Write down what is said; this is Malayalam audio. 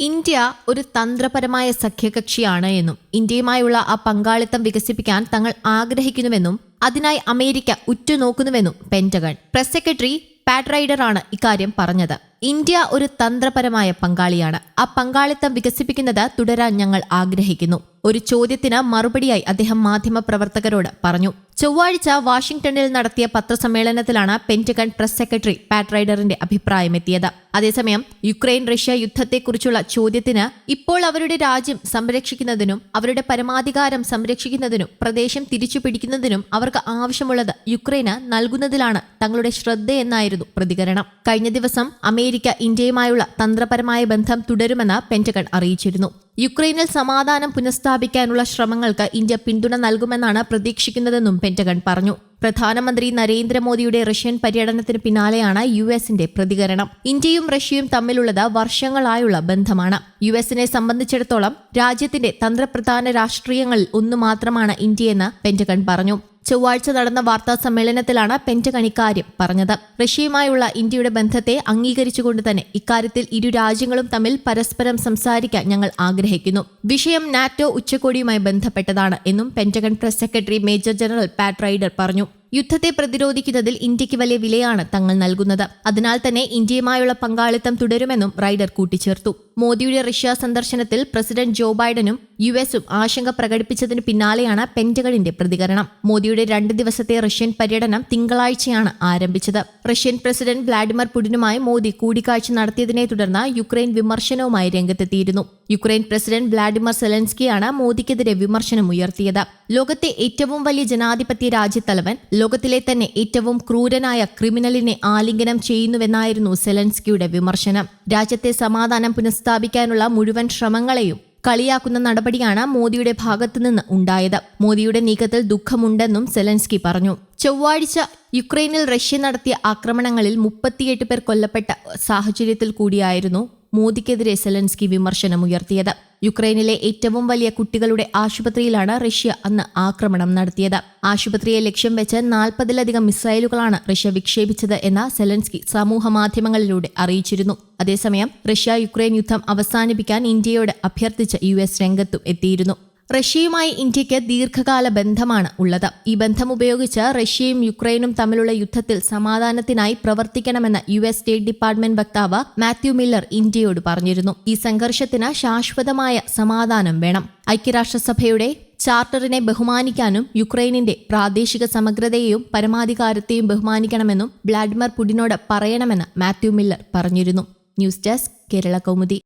ഇന്ത്യ ഒരു തന്ത്രപരമായ സഖ്യകക്ഷിയാണ് എന്നും ഇന്ത്യയുമായുള്ള ആ പങ്കാളിത്തം വികസിപ്പിക്കാൻ തങ്ങൾ ആഗ്രഹിക്കുന്നുവെന്നും അതിനായി അമേരിക്ക ഉറ്റുനോക്കുന്നുവെന്നും പെന്റഗൺ പ്രസ് സെക്രട്ടറി പാറ്റ് ഇക്കാര്യം പറഞ്ഞത്. ഇന്ത്യ ഒരു തന്ത്രപരമായ പങ്കാളിയാണ്. ആ പങ്കാളിത്തം വികസിപ്പിക്കുന്നത് തുടരാൻ ഞങ്ങൾ ആഗ്രഹിക്കുന്നു. ഒരു ചോദ്യത്തിന് മറുപടിയായി അദ്ദേഹം മാധ്യമപ്രവർത്തകരോട് പറഞ്ഞു. ചൊവ്വാഴ്ച വാഷിംഗ്ടണിൽ നടത്തിയ പത്രസമ്മേളനത്തിലാണ് പെന്റഗൺ പ്രസ് സെക്രട്ടറി പാറ്റ് അഭിപ്രായമെത്തിയത്. അതേസമയം യുക്രൈൻ റഷ്യ യുദ്ധത്തെക്കുറിച്ചുള്ള ചോദ്യത്തിന് ഇപ്പോൾ അവരുടെ രാജ്യം സംരക്ഷിക്കുന്നതിനും അവരുടെ പരമാധികാരം സംരക്ഷിക്കുന്നതിനും പ്രദേശം തിരിച്ചു പിടിക്കുന്നതിനും അവർക്ക് ആവശ്യമുള്ളത് യുക്രൈന് നൽകുന്നതിലാണ് തങ്ങളുടെ ശ്രദ്ധയെന്നായിരുന്നു പ്രതികരണം. കഴിഞ്ഞ ദിവസം അമേരിക്ക ഇന്ത്യയുമായുള്ള തന്ത്രപരമായ ബന്ധം തുടരുമെന്ന് പെന്റഗൺ അറിയിച്ചിരുന്നു. യുക്രൈനിൽ സമാധാനം പുനഃസ്ഥാപിക്കാനുള്ള ശ്രമങ്ങൾക്ക് ഇന്ത്യ പിന്തുണ നൽകുമെന്നാണ് പ്രതീക്ഷിക്കുന്നതെന്നും പെന്റഗൺ പറഞ്ഞു. പ്രധാനമന്ത്രി നരേന്ദ്രമോദിയുടെ റഷ്യൻ പര്യടനത്തിന് പിന്നാലെയാണ് യു എസിന്റെ പ്രതികരണം. ഇന്ത്യയും റഷ്യയും തമ്മിലുള്ളത് വർഷങ്ങളായുള്ള ബന്ധമാണ്. യു എസിനെ സംബന്ധിച്ചിടത്തോളം രാജ്യത്തിന്റെ തന്ത്രപ്രധാന രാഷ്ട്രീയങ്ങളിൽ ഒന്നു മാത്രമാണ് ഇന്ത്യയെന്ന് പെന്റഗൺ പറഞ്ഞു. ചൊവ്വാഴ്ച നടന്ന വാർത്താ സമ്മേളനത്തിലാണ് പെന്റഗൺ ഇക്കാര്യം പറഞ്ഞത്. റഷ്യയുമായുള്ള ഇന്ത്യയുടെ ബന്ധത്തെ അംഗീകരിച്ചുകൊണ്ട് തന്നെ ഇക്കാര്യത്തിൽ ഇരു രാജ്യങ്ങളും തമ്മിൽ പരസ്പരം സംസാരിക്കാൻ ഞങ്ങൾ ആഗ്രഹിക്കുന്നു. വിഷയം നാറ്റോ ഉച്ചകോടിയുമായി ബന്ധപ്പെട്ടതാണ് എന്നും Pentagon press secretary major general Pat Ryder പറഞ്ഞു. യുദ്ധത്തെ പ്രതിരോധിക്കുന്നതിൽ ഇന്ത്യയ്ക്ക് വലിയ വിലയാണ് തങ്ങൾ നൽകുന്നത്. അതിനാൽ തന്നെ ഇന്ത്യയുമായുള്ള പങ്കാളിത്തം തുടരുമെന്നും റൈഡർ കൂട്ടിച്ചേർത്തു. മോദിയുടെ റഷ്യ സന്ദർശനത്തിൽ പ്രസിഡന്റ് ജോ ബൈഡനും യു എസും ആശങ്ക പ്രകടിപ്പിച്ചതിന് പിന്നാലെയാണ് പെന്റഗണിന്റെ പ്രതികരണം. മോദിയുടെ രണ്ട് ദിവസത്തെ റഷ്യൻ പര്യടനം തിങ്കളാഴ്ചയാണ് ആരംഭിച്ചത്. റഷ്യൻ പ്രസിഡന്റ് വ്ളാഡിമിർ പുടിനുമായി മോദി കൂടിക്കാഴ്ച നടത്തിയതിനെ തുടർന്ന് യുക്രൈൻ വിമർശനവുമായി രംഗത്തെത്തിയിരുന്നു. യുക്രൈൻ പ്രസിഡന്റ് വ്ളാഡിമിർ സെലൻസ്കിയാണ് മോദിക്കെതിരെ വിമർശനം ഉയർത്തിയത്. ലോകത്തെ ഏറ്റവും വലിയ ജനാധിപത്യ രാജ്യത്തലവൻ ലോകത്തിലെ തന്നെ ഏറ്റവും ക്രൂരനായ ക്രിമിനലിനെ ആലിംഗനം ചെയ്യുന്നുവെന്നായിരുന്നു സെലൻസ്കിയുടെ വിമർശനം. രാജ്യത്തെ സമാധാനം പുനഃസ്ഥാപിക്കാനുള്ള മുഴുവൻ ശ്രമങ്ങളെയും കളിയാക്കുന്ന നടപടിയാണ് മോദിയുടെ ഭാഗത്തുനിന്ന് ഉണ്ടായത്. മോദിയുടെ നീക്കത്തിൽ ദുഃഖമുണ്ടെന്നും സെലൻസ്കി പറഞ്ഞു. ചൊവ്വാഴ്ച യുക്രൈനിൽ റഷ്യ നടത്തിയ ആക്രമണങ്ങളിൽ മുപ്പത്തിയെട്ട് പേർ കൊല്ലപ്പെട്ട സാഹചര്യത്തിൽ കൂടിയായിരുന്നു മോദിക്കെതിരെ സെലൻസ്കി വിമർശനമുയർത്തിയത്. യുക്രൈനിലെ ഏറ്റവും വലിയ കുട്ടികളുടെ ആശുപത്രിയിലാണ് റഷ്യ അന്ന് ആക്രമണം നടത്തിയത്. ആശുപത്രിയെ ലക്ഷ്യം വെച്ച് നാൽപ്പതിലധികം മിസൈലുകളാണ് റഷ്യ വിക്ഷേപിച്ചത് എന്ന് സെലൻസ്കി സമൂഹ മാധ്യമങ്ങളിലൂടെ അറിയിച്ചിരുന്നു. അതേസമയം റഷ്യ യുക്രൈൻ യുദ്ധം അവസാനിപ്പിക്കാൻ ഇന്ത്യയോട് അഭ്യർത്ഥിച്ച് യു എസ് രംഗത്തും എത്തിയിരുന്നു. റഷ്യയുമായി ഇന്ത്യയ്ക്ക് ദീർഘകാല ബന്ധമാണ് ഉള്ളത്. ഈ ബന്ധം ഉപയോഗിച്ച് റഷ്യയും യുക്രൈനും തമ്മിലുള്ള യുദ്ധത്തിൽ സമാധാനത്തിനായി പ്രവർത്തിക്കണമെന്ന് യു എസ് സ്റ്റേറ്റ് ഡിപ്പാർട്ട്മെന്റ് വക്താവ് മാത്യു മില്ലർ ഇന്ത്യയോട് പറഞ്ഞിരുന്നു. ഈ സംഘർഷത്തിന് ശാശ്വതമായ സമാധാനം വേണം. ഐക്യരാഷ്ട്രസഭയുടെ ചാർട്ടറിനെ ബഹുമാനിക്കാനും യുക്രൈനിന്റെ പ്രാദേശിക സമഗ്രതയെയും പരമാധികാരത്തെയും ബഹുമാനിക്കണമെന്നും വ്ളാഡിമിർ പുടിനോട് പറയണമെന്ന് മാത്യു മില്ലർ പറഞ്ഞിരുന്നു. News desk Kerala Kaumudi.